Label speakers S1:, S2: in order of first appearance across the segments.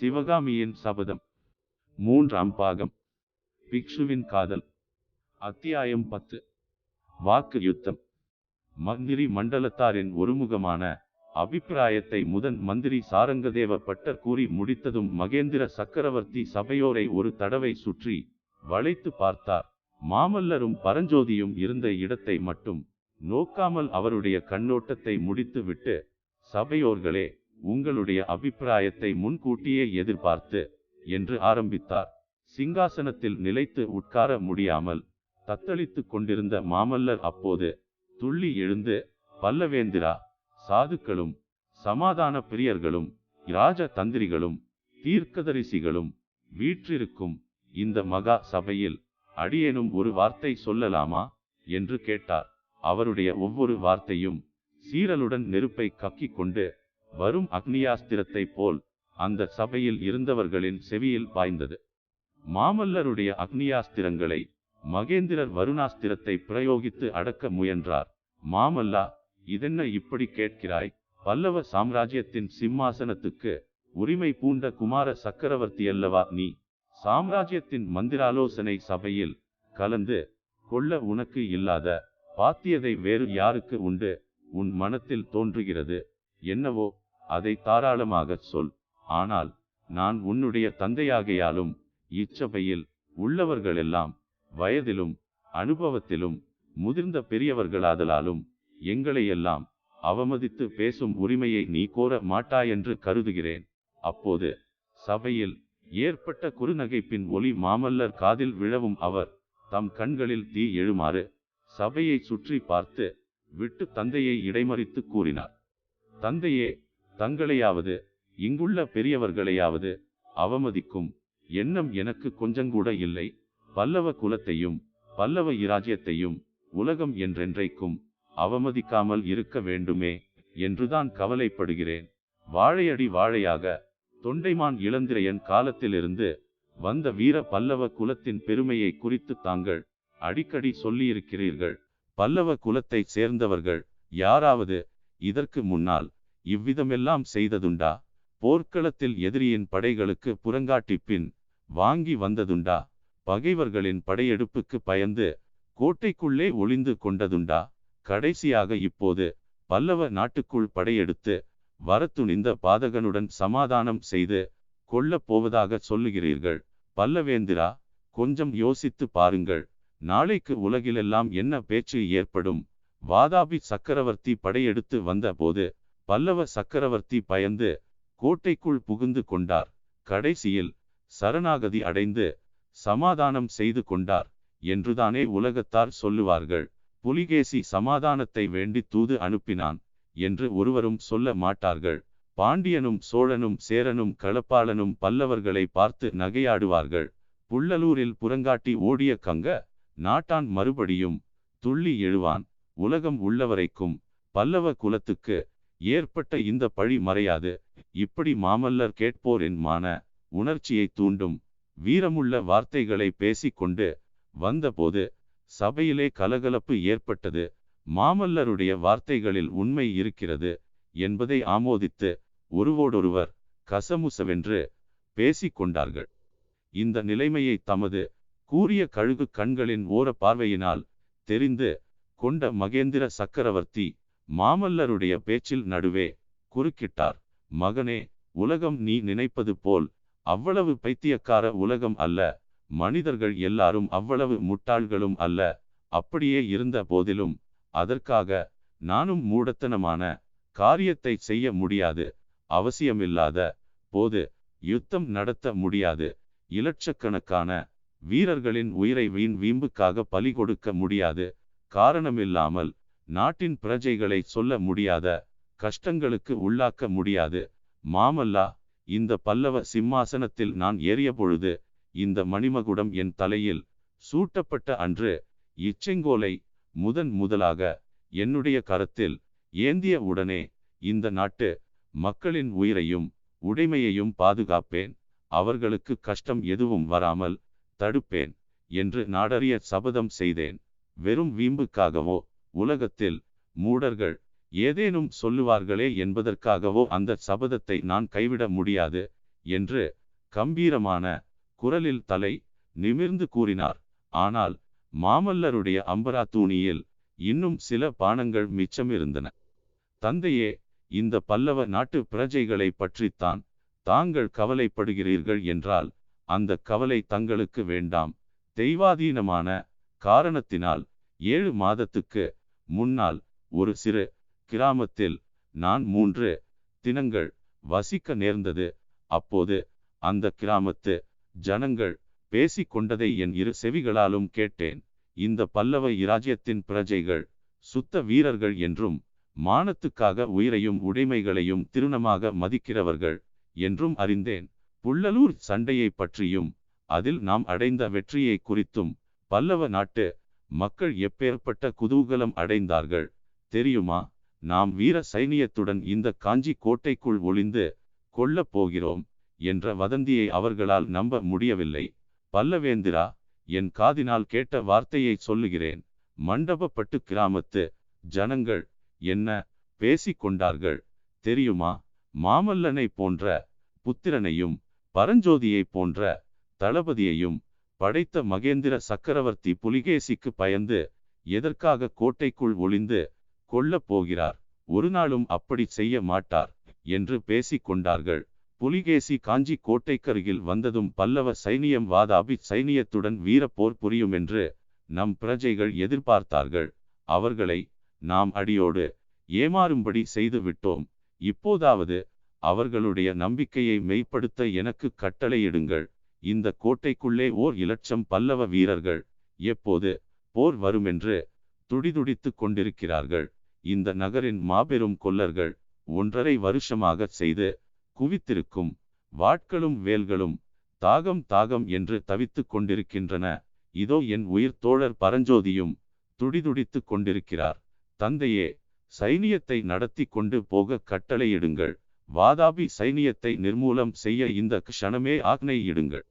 S1: சிவகாமியின் சபதம். மூன்றாம் பாகம். பிக்ஷுவின் காதல். அத்தியாயம் பத்து. வாக்கு யுத்தம். மந்திரி மண்டலத்தாரின் ஒருமுகமான அபிப்பிராயத்தை முதன் மந்திரி சாரங்கதேவ பட்டர் கூறி முடித்ததும் மகேந்திர சக்கரவர்த்தி சபையோரை ஒரு தடவை சுற்றி வளைத்து பார்த்தார். மாமல்லரும் பரஞ்சோதியும் இருந்த இடத்தை மட்டும் நோக்காமல் அவருடைய கண்ணோட்டத்தை முடித்துவிட்டு சபையோர்களே உங்களுடைய அபிப்பிராயத்தை முன்கூட்டியே எதிர்பார்த்து என்று ஆரம்பித்தார். சிங்காசனத்தில் நிலைத்து உட்கார முடியாமல் தத்தளித்துக் கொண்டிருந்த மாமல்லர் அப்போது துள்ளி எழுந்து பல்லவேந்திரா சாதுக்களும் சமாதான பிரியர்களும் இராஜ தந்திரிகளும் தீர்க்கதரிசிகளும் வீற்றிருக்கும் இந்த மகா சபையில் அடியேனும் ஒரு வார்த்தை சொல்லலாமா? என்று கேட்டார். அவருடைய ஒவ்வொரு வார்த்தையும் சீரலுடன் நெருப்பை கக்கிக் கொண்டு வரும் அக்னியாஸ்திரத்தைப் போல் அந்த சபையில் இருந்தவர்களின் செவியில் பாய்ந்தது. மாமல்லருடைய அக்னியாஸ்திரங்களை மகேந்திரர் வருணாஸ்திரத்தை பிரயோகித்து அடக்க முயன்றார். மாமல்லா இதென்ன இப்படி கேட்கிறாய்? பல்லவ சாம்ராஜ்யத்தின் சிம்மாசனத்துக்கு உரிமை பூண்ட குமார சக்கரவர்த்தி அல்லவா நீ? சாம்ராஜ்யத்தின் மந்திராலோசனை சபையில் கலந்து கொள்ள உனக்கு இல்லாத பாத்தியதை வேறு யாருக்கு உண்டு? உன் மனத்தில் தோன்றுகிறது. என்னவோ அதை தாராளமாக சொல். ஆனால் நான் உன்னுடைய தந்தையாகையாலும் இச்சபையில் உள்ளவர்களெல்லாம் வயதிலும் அனுபவத்திலும் முதிர்ந்த பெரியவர்களாதலாலும் எங்களையெல்லாம் அவமதித்து பேசும் உரிமையை நீ கோர மாட்டாயென்று கருதுகிறேன். அப்போது சபையில் ஏற்பட்ட குறுநகைப்பின் ஒலி மாமல்லர் காதில் விழவும் அவர் தம் கண்களில் தீ எழுமாறு சபையை சுற்றி பார்த்து விட்டு தந்தையை இடைமறித்து கூறினார். தந்தையே தங்களையாவது இங்குள்ள பெரியவர்களையாவது அவமதிக்கும் எண்ணம் எனக்கு கொஞ்சங்கூட இல்லை. பல்லவ குலத்தையும் பல்லவ இராஜ்யத்தையும் உலகம் என்றென்றைக்கும் அவமதிக்காமல் இருக்க வேண்டுமே என்றுதான் கவலைப்படுகிறேன். வாழையடி வாழையாக தொண்டைமான் இளந்திரையன் காலத்திலிருந்து வந்த வீர பல்லவ குலத்தின் பெருமையை குறித்து தாங்கள் அடிக்கடி சொல்லியிருக்கிறீர்கள். பல்லவ குலத்தைச் சேர்ந்தவர்கள் யாராவது இதற்கு முன்னால் இவ்விதமெல்லாம் செய்ததுண்டா? போர்க்களத்தில் எதிரியின் படைகளுக்கு புறங்காட்டி பின் வாங்கி வந்ததுண்டா? பகைவர்களின் படையெடுப்புக்கு பயந்து கோட்டைக்குள்ளே ஒளிந்து கொண்டதுண்டா? கடைசியாக இப்போது பல்லவ நாட்டுக்குள் படையெடுத்து வரத்துணிந்த பாதகனுடன் சமாதானம் செய்து கொள்ளப் போவதாக சொல்லுகிறீர்கள். பல்லவேந்திரா கொஞ்சம் யோசித்து பாருங்கள். நாளைக்கு உலகிலெல்லாம் என்ன பேச்சு ஏற்படும்? வாதாபி சக்கரவர்த்தி படையெடுத்து வந்தபோது பல்லவ சக்கரவர்த்தி பயந்து கோட்டைக்குள் புகுந்து கொண்டார். கடைசியில் சரணாகதி அடைந்து சமாதானம் செய்து கொண்டார் என்றுதானே உலகத்தார் சொல்லுவார்கள். புலிகேசி சமாதானத்தை வேண்டி தூது அனுப்பினான் என்று ஒருவரும் சொல்ல மாட்டார்கள். பாண்டியனும் சோழனும் சேரனும் களப்பாளனும் பல்லவர்களை பார்த்து நகையாடுவார்கள். புள்ளலூரில் புறங்காட்டி ஓடிய கங்க நாட்டான் மறுபடியும் துள்ளி எழுவான். உலகம் உள்ளவரைக்கும் பல்லவ குலத்துக்கு ஏற்பட்ட இந்த பழி மறையாது. இப்படி மாமல்லர் கேட்போரின் மான உணர்ச்சியை தூண்டும் வீரமுள்ள வார்த்தைகளை பேசிக்கொண்டு வந்தபோது சபையிலே கலகலப்பு ஏற்பட்டது. மாமல்லருடைய வார்த்தைகளில் உண்மை இருக்கிறது என்பதை ஆமோதித்து ஒருவோடொருவர் கசமுசவென்று பேசிக்கொண்டார்கள். இந்த நிலைமையை தமது கூறிய கழுகு கண்களின் ஓர பார்வையினால் தெரிந்து கொண்ட மகேந்திர சக்கரவர்த்தி மாமல்லருடைய பேச்சில் நடுவே குறுக்கிட்டார். மகனே உலகம் நீ நினைப்பது போல் அவ்வளவு பைத்தியக்கார உலகம் அல்ல. மனிதர்கள் எல்லாரும் அவ்வளவு முட்டாள்களும் அல்ல. அப்படியே இருந்த போதிலும் அதற்காக நானும் மூடத்தனமான காரியத்தை செய்ய முடியாது. அவசியமில்லாத போது யுத்தம் நடத்த முடியாது. இலட்சக்கணக்கான வீரர்களின் உயிரை வீண் வீம்புக்காக பலி கொடுக்க முடியாது. காரணமில்லாமல் நாட்டின் பிரஜைகளை சொல்ல முடியாத கஷ்டங்களுக்கு உள்ளாக்க முடியாது. மாமல்லா இந்த பல்லவ சிம்மாசனத்தில் நான் ஏறிய பொழுது இந்த மணிமகுடம் என் தலையில் சூட்டப்பட்ட அன்று இச்செங்கோலை முதன் முதலாக என்னுடைய கரத்தில் ஏந்திய உடனே இந்த நாட்டு மக்களின் உயிரையும் உடைமையையும் பாதுகாப்பேன். அவர்களுக்கு கஷ்டம் எதுவும் வராமல் தடுப்பேன் என்று நாடறிய சபதம் செய்தேன். வெறும் வீம்புக்காகவோ உலகத்தில் மூடர்கள் ஏதேனும் சொல்லுவார்களே என்பதற்காகவோ அந்த சபதத்தை நான் கைவிட முடியாது என்று கம்பீரமான குரலில் தலை நிமிர்ந்து கூறினார். ஆனால் மாமல்லருடைய அம்பரா தூணியில் இன்னும் சில பானங்கள் மிச்சமிருந்தன. தந்தையே இந்த பல்லவ நாட்டு பிரஜைகளை பற்றித்தான் தாங்கள் கவலைப்படுகிறீர்கள் என்றால் அந்த கவலை தங்களுக்கு வேண்டாம். தெய்வாதீனமான காரணத்தினால் ஏழு மாதத்துக்கு முன்னால் ஒரு சிறு கிராமத்தில் நான் மூன்று தினங்கள் வசிக்க நேர்ந்தது. அப்போது அந்த கிராமத்து ஜனங்கள் பேசிக்கொண்டதை என் இரு செவிகளாலும் கேட்டேன். இந்த பல்லவ இராஜ்யத்தின் பிரஜைகள் சுத்த வீரர்கள் என்றும் மானத்துக்காக உயிரையும் உடைமைகளையும் திருணமாக மதிக்கிறவர்கள் என்றும் அறிந்தேன். புள்ளலூர் சண்டையை பற்றியும் அதில் நாம் அடைந்த வெற்றியை குறித்தும் பல்லவ நாட்டு மக்கள் எப்பேற்பட்ட குதூகலம் அடைந்தார்கள் தெரியுமா? நாம் வீர சைனியத்துடன் இந்த காஞ்சி கோட்டைக்குள் ஒளிந்து கொள்ளப் போகிறோம் என்ற வதந்தியை அவர்களால் நம்ப முடியவில்லை. பல்லவேந்திரா என் காதினால் கேட்ட வார்த்தையை சொல்லுகிறேன். மண்டபப்பட்டு கிராமத்து ஜனங்கள் என்ன பேசிக் கொண்டார்கள் தெரியுமா? மாமல்லனை போன்ற புத்திரனையும் பரஞ்சோதியை போன்ற தளபதியையும் படைத்த மகேந்திர சக்கரவர்த்தி புலிகேசிக்கு பயந்து எதற்காக கோட்டைக்குள் ஒளிந்து கொள்ளப் போகிறார்? ஒரு நாளும் அப்படி செய்ய மாட்டார் என்று பேசிக் கொண்டார்கள். புலிகேசி காஞ்சி கோட்டைக்கருகில் வந்ததும் பல்லவ சைனியம் வாதாபி சைனியத்துடன் வீரப்போர் புரியும் என்று நம் பிரஜைகள் எதிர்பார்த்தார்கள். அவர்களை நாம் அடியோடு ஏமாறும்படி செய்து விட்டோம். இப்போதாவது அவர்களுடைய நம்பிக்கையை மெய்ப்படுத்த எனக்கு கட்டளையிடுங்கள். இந்த கோட்டைக்குள்ளே ஓர் இலட்சம் பல்லவ வீரர்கள் எப்போது போர் வருமென்று துடிதுடித்துக் கொண்டிருக்கிறார்கள். இந்த நகரின் மாபெரும் கொல்லர்கள் ஒன்றரை வருஷமாக செய்து குவித்திருக்கும் வாட்களும் வேல்களும் தாகம் தாகம் என்று தவித்துக் கொண்டிருக்கின்றன. இதோ என் உயிர் தோழர் பரஞ்சோதியும் துடிதுடித்துக் கொண்டிருக்கிறார். தந்தையே சைனியத்தை நடத்தி கொண்டு போக கட்டளையிடுங்கள். வாதாபி சைனியத்தை நிர்மூலம் செய்ய இந்த க்ஷணமே ஆக்னையிடுங்கள்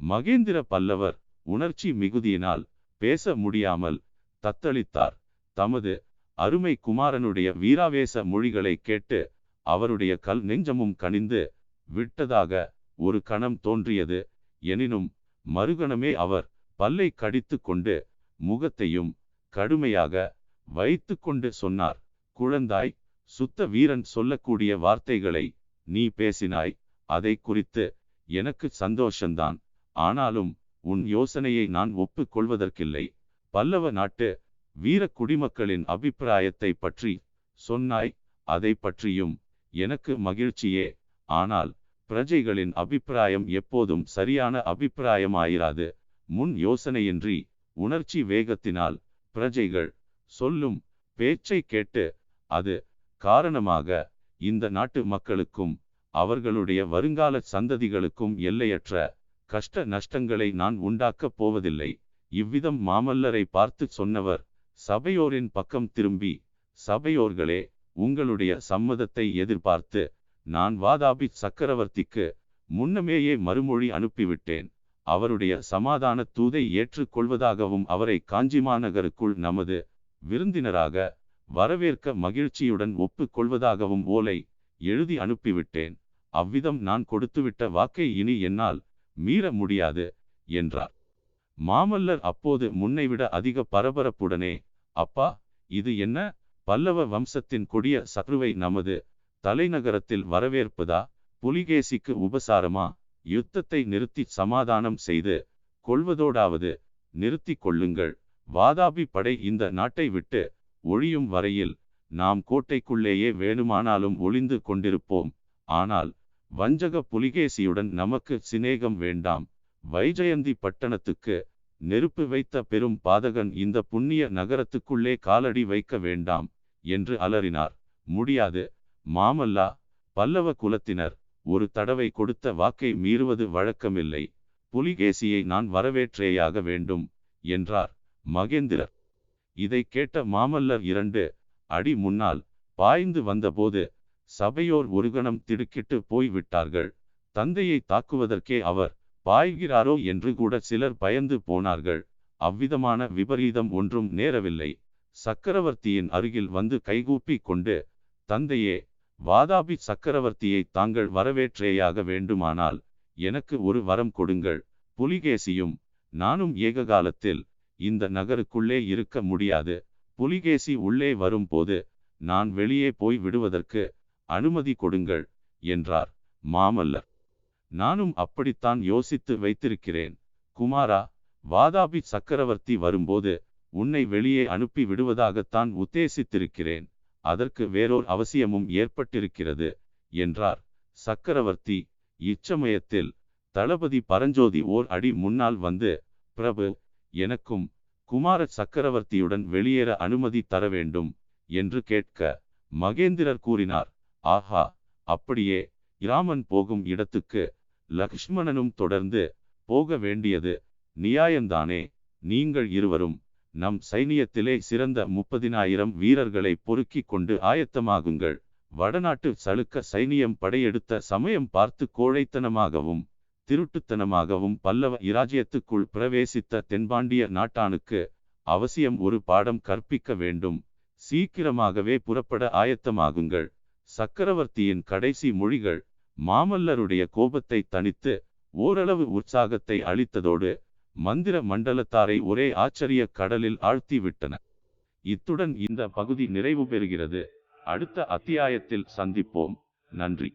S1: மகேந்திர பல்லவர் உணர்ச்சி மிகுதியினால் பேச முடியாமல் தத்தளித்தார். தமது அருமை குமாரனுடைய வீராவேச மொழிகளை கேட்டு அவருடைய கல் நெஞ்சமும் கனிந்து விட்டதாக ஒரு கணம் தோன்றியது. எனினும் மறுகணமே அவர் பல்லை கடித்து கொண்டு முகத்தையும் கடுமையாக வைத்து கொண்டு சொன்னார். குழந்தாய் சுத்த வீரன் சொல்லக்கூடிய வார்த்தைகளை நீ பேசினாய் அதை குறித்து எனக்கு சந்தோஷந்தான். ஆனாலும் உன் யோசனையை நான் ஒப்புக்கொள்வதற்கில்லை. பல்லவ நாட்டு வீர குடிமக்களின் அபிப்பிராயத்தை பற்றி சொன்னாய் அதை பற்றியும் எனக்கு மகிழ்ச்சியே. ஆனால் பிரஜைகளின் அபிப்பிராயம் எப்போதும் சரியான அபிப்பிராயமாயிராது. முன் யோசனையின்றி உணர்ச்சி வேகத்தினால் பிரஜைகள் சொல்லும் பேச்சை கேட்டு அது காரணமாக இந்த நாட்டு மக்களுக்கும் அவர்களுடைய வருங்கால சந்ததிகளுக்கும் எல்லையற்ற கஷ்ட நஷ்டங்களை நான் உண்டாக்கப் போவதில்லை. இவ்விதம் மாமல்லரை பார்த்து சொன்னவர் சபையோரின் பக்கம் திரும்பி சபையோர்களே உங்களுடைய சம்மதத்தை எதிர்பார்த்து நான் வாதாபி சக்கரவர்த்திக்கு முன்னமேயே மறுமொழி அனுப்பிவிட்டேன். அவருடைய சமாதான தூதை ஏற்றுக்கொள்வதாகவும் அவரை காஞ்சி மாநகருக்குள் நமது விருந்தினராக வரவேற்க மகிழ்ச்சியுடன் ஒப்புக்கொள்வதாகவும் ஓலை எழுதி அனுப்பிவிட்டேன். அவ்விதம் நான் கொடுத்துவிட்ட வாக்கை இனி என்னால் மீற முடியாது என்றார். மாமல்லர் அப்போது முன்னைவிட அதிக பரபரப்புடனே அப்பா இது என்ன? பல்லவ வம்சத்தின் கொடிய சத்ருவை நமது தலைநகரத்தில் வரவேற்பதா? புலிகேசிக்கு உபசாரமா? யுத்தத்தை நிறுத்தி சமாதானம் செய்து கொள்வதோடாவது நிறுத்தி கொள்ளுங்கள். வாதாபி படை இந்த நாட்டை விட்டு ஒழியும் வரையில் நாம் கோட்டைக்குள்ளேயே வேணுமானாலும் ஒளிந்து கொண்டிருப்போம். ஆனால் வஞ்சக புலிகேசியுடன் நமக்கு சிநேகம் வேண்டாம். வைஜயந்தி பட்டணத்துக்கு நெருப்பு வைத்த பெரும் பாதகன் இந்த புண்ணிய நகரத்துக்குள்ளே காலடி வைக்க வேண்டாம் என்று அலறினார். முடியாது. மாமல்லா பல்லவ குலத்தினர் ஒரு தடவை கொடுத்த வாக்கை மீறுவது வழக்கமில்லை. புலிகேசியை நான் வரவேற்றேயாக வேண்டும் என்றார் மகேந்திரர். இதை கேட்ட மாமல்லர் இரண்டு அடி முன்னால் பாய்ந்து வந்தபோது சபையோர் ஒருகணம் திடுக்கிட்டு போய் விட்டார்கள் தந்தையை தாக்குவதற்கே அவர் பாய்கிறாரோ என்று கூட சிலர் பயந்து போனார்கள். அவ்விதமான விபரீதம் ஒன்றும் நேரவில்லை. சக்கரவர்த்தியின் அருகில் வந்து கைகூப்பி கொண்டு தந்தையே வாதாபி சக்கரவர்த்தியை தாங்கள் வரவேற்றேயாக வேண்டுமானால் எனக்கு ஒரு வரம் கொடுங்கள். புலிகேசியும் நானும் ஏக காலத்தில் இந்த நகருக்குள்ளே இருக்க முடியாது. புலிகேசி உள்ளே வரும்போது நான் வெளியே போய் விடுவதற்கு அனுமதி கொடுங்கள் என்றார் மாமல்லர். நானும் அப்படித்தான் யோசித்து வைத்திருக்கிறேன். குமாரா வாதாபி சக்கரவர்த்தி வரும்போது உன்னை வெளியே அனுப்பி விடுவதாகத்தான் உத்தேசித்திருக்கிறேன். அதற்கு வேறோர் அவசியமும் ஏற்பட்டிருக்கிறது என்றார் சக்கரவர்த்தி. இச்சமயத்தில் தளபதி பரஞ்சோதி ஓர் அடி முன்னால் வந்து பிரபு எனக்கும் குமார சக்கரவர்த்தியுடன் வெளியேற அனுமதி தர வேண்டும் என்று கேட்க மகேந்திரர் கூறினார். ஆஹா அப்படியே இராமன் போகும் இடத்துக்கு லக்ஷ்மணனும் தொடர்ந்து போக வேண்டியது நியாயந்தானே. நீங்கள் இருவரும் நம் சைனியத்திலே சிறந்த முப்பதினாயிரம் வீரர்களை பொறுக்கிக் கொண்டு ஆயத்தமாகுங்கள். வடநாட்டு சளுக்க சைனியம் படையெடுத்த சமயம் பார்த்து கோழைத்தனமாகவும் திருட்டுத்தனமாகவும் பல்லவ இராஜ்யத்துக்குள் பிரவேசித்த தென்பாண்டிய நாட்டானுக்கு அவசியம் ஒரு பாடம் கற்பிக்க வேண்டும். சீக்கிரமாகவே புறப்பட ஆயத்தமாகுங்கள். சக்கரவர்த்தியின் கடைசி மொழிகள் மாமல்லருடைய கோபத்தை தணித்து ஓரளவு உற்சாகத்தை அளித்ததோடு மந்திர மண்டலத்தாரை ஒரே ஆச்சரிய கடலில் ஆழ்த்திவிட்டன. இத்துடன் இந்த பகுதி நிறைவு பெறுகிறது. அடுத்த அத்தியாயத்தில் சந்திப்போம். நன்றி.